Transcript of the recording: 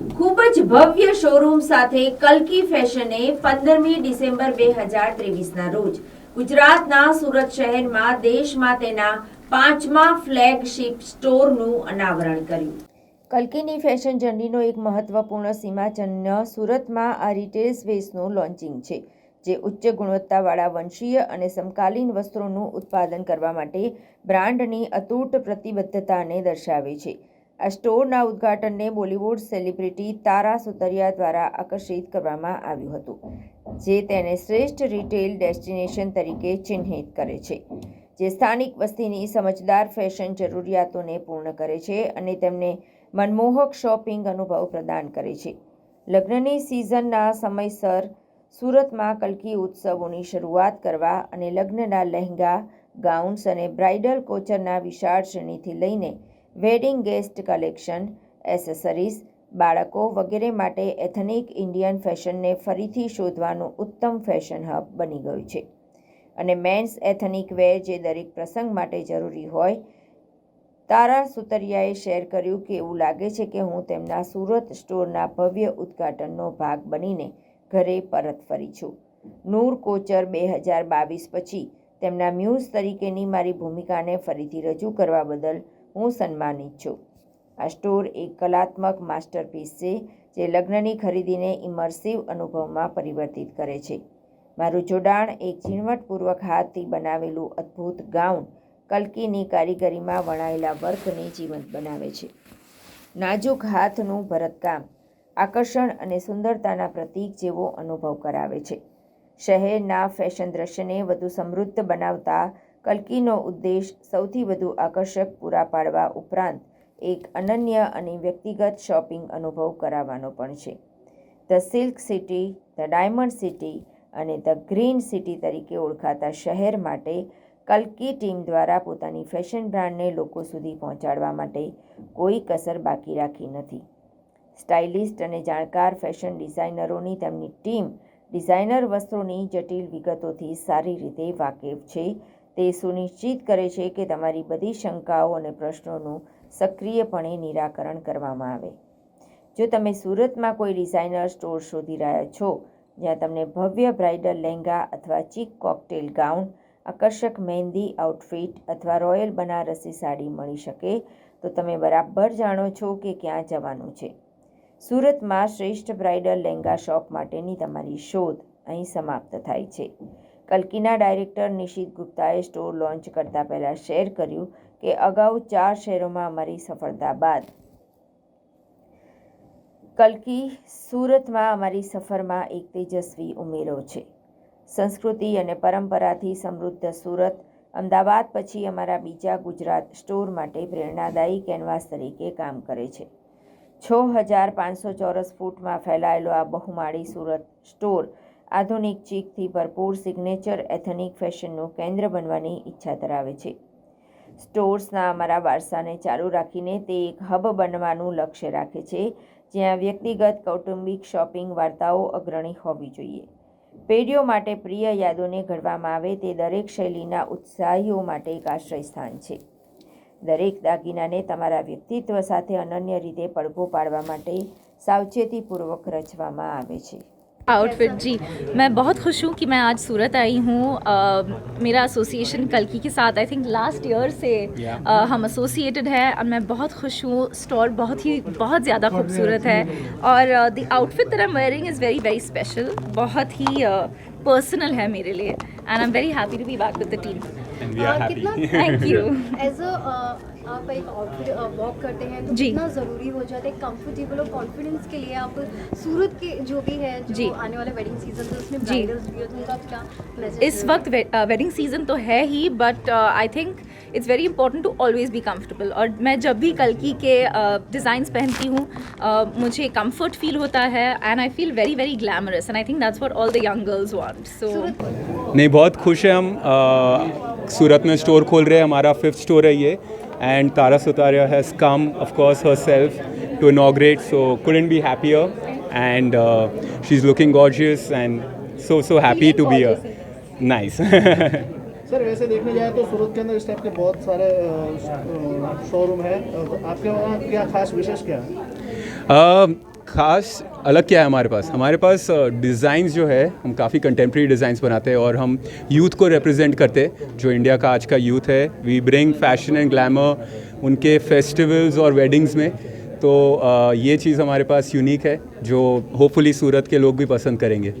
ખૂબ જ ભવ્ય શોરૂમ સાથે કલ્કી ફેશને પંદરમી ડિસેમ્બર બે હજાર રોજ ગુજરાતના સુરત શહેરમાં દેશમાં તેના પાંચમા ફ્લેગશિપ સ્ટોરનું અનાવરણ કર્યું. કલ્કીની ફેશન જર્નીનો એક મહત્વપૂર્ણ સીમાચિહ્ન સુરતમાં આ રિટેલ સ્પેસનું લોન્ચિંગ છે, જે ઉચ્ચ ગુણવત્તાવાળા વંશીય અને સમકાલીન વસ્ત્રોનું ઉત્પાદન કરવા માટે બ્રાન્ડની અતૂટ પ્રતિબદ્ધતાને દર્શાવે છે. આ સ્ટોરના ઉદ્ઘાટનને બોલિવૂડ સેલિબ્રિટી તારા સુતરિયા દ્વારા આકર્ષિત કરવામાં આવ્યું હતું, જે તેને શ્રેષ્ઠ રિટેલ ડેસ્ટિનેશન તરીકે ચિહ્નિત કરે છે, જે સ્થાનિક વસ્તીની સમજદાર ફેશન જરૂરિયાતોને પૂર્ણ કરે છે અને તેમને મનમોહક શોપિંગ અનુભવ પ્રદાન કરે છે. લગ્નની સિઝનના સમયસર સુરતમાં કલ્કી ઉત્સવોની શરૂઆત કરવા અને લગ્નના લહેંગા, ગાઉન્સ અને બ્રાઇડલ કોચરના વિશાળ શ્રેણીથી લઈને વેડિંગ ગેસ્ટ કલેક્શન, એસેસરીઝ, બાળકો વગેરે માટે એથનિક ઇન્ડિયન ફેશનને ફરીથી શોધવાનું ઉત્તમ ફેશન હબ બની ગયું છે. અને મેન્સ એથનિક વેર જે દરેક પ્રસંગ માટે જરૂરી હોય, તારા સુતરિયાએ શેર કર્યું કે એવું લાગે છે કે હું તેમના સુરત સ્ટોરના ભવ્ય ઉદ્ઘાટનનો ભાગ બનીને ઘરે પરત ફરી છું. નૂર કોચર બે હજાર બાવીસ પછી તેમના મ્યુઝ તરીકેની મારી ભૂમિકાને ફરીથી રજૂ કરવા બદલ હું સન્માનિત છું. આ સ્ટોર એક કલાત્મક માસ્ટરપીસ છે, જે લગ્નની ખરીદીને ઇમર્સિવ અનુભવમાં પરિવર્તિત કરે છે. મારું જોડાણ એક ઝીણવટપૂર્વક હાથથી બનાવેલું અદ્ભુત ગાઉન કલ્કીની કારીગરીમાં વણાયેલા વર્કને જીવંત બનાવે છે. નાજુક હાથનું ભરતકામ, આકર્ષણ અને સુંદરતાના પ્રતીક જેવો અનુભવ કરાવે છે. શહેરના ફેશન દ્રશ્યને વધુ સમૃદ્ધ બનાવતા કલ્કીનો ઉદ્દેશ સૌથી વધુ આકર્ષક પૂરા પાડવા ઉપરાંત એક અનન્ય અને વ્યક્તિગત શોપિંગ અનુભવ કરાવવાનો પણ છે. The silk city, the diamond city અને ધ ગ્રીન સિટી તરીકે ઓળખાતા શહેર માટે કલ્કી ટીમ દ્વારા પોતાની ફેશન બ્રાન્ડને લોકો સુધી પહોંચાડવા માટે કોઈ કસર બાકી રાખી નથી. સ્ટાઇલિસ્ટ અને જાણકાર ફેશન ડિઝાઇનરોની તેમની ટીમ ડિઝાઇનર વસ્ત્રોની જટિલ વિગતોથી સારી રીતે વાકેફ છે તે સુનિશ્ચિત કરે છે કે તમારી બધી શંકાઓ અને પ્રશ્નોનું સક્રિયપણે નિરાકરણ કરવામાં આવે. જો તમે સુરતમાં કોઈ ડિઝાઇનર સ્ટોર શોધી રહ્યા છો, જ્યાં તમને ભવ્ય બ્રાઇડલ લહેંગા અથવા ચીક કોકટેલ ગાઉન, આકર્ષક મહેંદી આઉટફિટ અથવા રોયલ બનારસી સાડી મળી શકે, તો તમે બરાબર જાણો છો કે ક્યાં જવાનું છે. સુરતમાં શ્રેષ્ઠ બ્રાઇડલ લહેંગા શોપ માટેની તમારી શોધ અહીં સમાપ્ત થાય છે. કલ્કીના ડાયરેક્ટર નિશિત ગુપ્તાએ સ્ટોર લોન્ચ કરતા પહેલાં શેર કર્યું કે અગાઉ ચાર શહેરોમાં અમારી સફળતા બાદ કલ્કી સુરતમાં અમારી સફરમાં એક તેજસ્વી ઉમેરો છે. સંસ્કૃતિ અને પરંપરાથી સમૃદ્ધ સુરત, અમદાવાદ પછી અમારા બીજા ગુજરાત સ્ટોર માટે પ્રેરણાદાયી કેનવાસ તરીકે કામ કરે છે. છ હજાર પાંચસો ચોરસ ફૂટમાં ફેલાયેલો આ બહુમાળી સુરત સ્ટોર આધુનિક ચીકથી ભરપૂર સિગ્નેચર એથનિક ફેશનનું કેન્દ્ર બનવાની ઈચ્છા ધરાવે છે. સ્ટોર્સના અમારા વારસાને ચાલુ રાખીને તે એક હબ બનવાનું લક્ષ્ય રાખે છે, જ્યાં વ્યક્તિગત કૌટુંબિક શોપિંગ વાર્તાઓ અગ્રણી હોવી જોઈએ. પેઢીઓ માટે પ્રિય યાદોને ઘડવામાં આવે તે દરેક શૈલીના ઉત્સાહીઓ માટે એક આશ્રય સ્થાન છે. દરેક દાગીનાને તમારા વ્યક્તિત્વ સાથે અનન્ય રીતે પડઘો પાડવા માટે સાવચેતીપૂર્વક રચવામાં આવે છે. आउटफिट जी। मैं बहुत खुश हूँ कि मैं आज सूरत आई हूँ। मेरा एसोसिएशन कलकी के साथ आई थिंक लास्ट ईयर से Yeah. अ, हम एसोसिएटेड है और मैं बहुत खुश हूँ। स्टोर बहुत ही बहुत ज़्यादा खूबसूरत है। और the outfit that I am wearing is very very special बहुत ही पर्सनल है मेरे लिए। And I am very happy to be back with the team and we are और happy. कितना थैंक यू एज अ आप एक वॉक करते हैं तो जी। कितना ज़रूरी हो जाता है कंफर्टेबल और कॉन्फिडेंस के लिए आप सूरत के जो भी है जो जी। आने वाले वेडिंग सीज़न है उसमें जी। ब्राइडल्स भी है तो उनका क्या मैसेज इस वक्त वेडिंग सीज़न तो है ही but I think it's very important to always be comfortable और मैं जब भी कल्की के डिज़ाइंस पहनती हूँ uh, मुझे कंफर्ट फील होता है and I feel very very glamorous and I think that's what all the young girls want so नहीं बहुत खुश है हम अ, सूरत में स्टोर खोल रहे हैं हमारा फिफ्थ स्टोर है ये and Tara Sutaria has come of course herself to inaugurate so couldn't be happier and uh, she's looking gorgeous and so so happy to be here nice sir वैसे देखने जाए तो सूरत के अंदर इस टाइप के बहुत सारे शोरूम हैं अ, आपके वहाँ क्या खास विशेष क्या है खास अलग क्या है हमारे पास? हमारे पास डिज़ाइंस जो है, हम काफ़ी कंटेम्प्रेरी डिज़ाइंस बनाते हैं और हम यूथ को रिप्रेजेंट करते हैं। जो इंडिया का आज का यूथ है we bring fashion and glamour उनके फेस्टिवल्स और वेडिंग्स में। तो ये चीज़ हमारे पास यूनिक है, जो होपफुली सूरत के लोग भी पसंद करेंगे।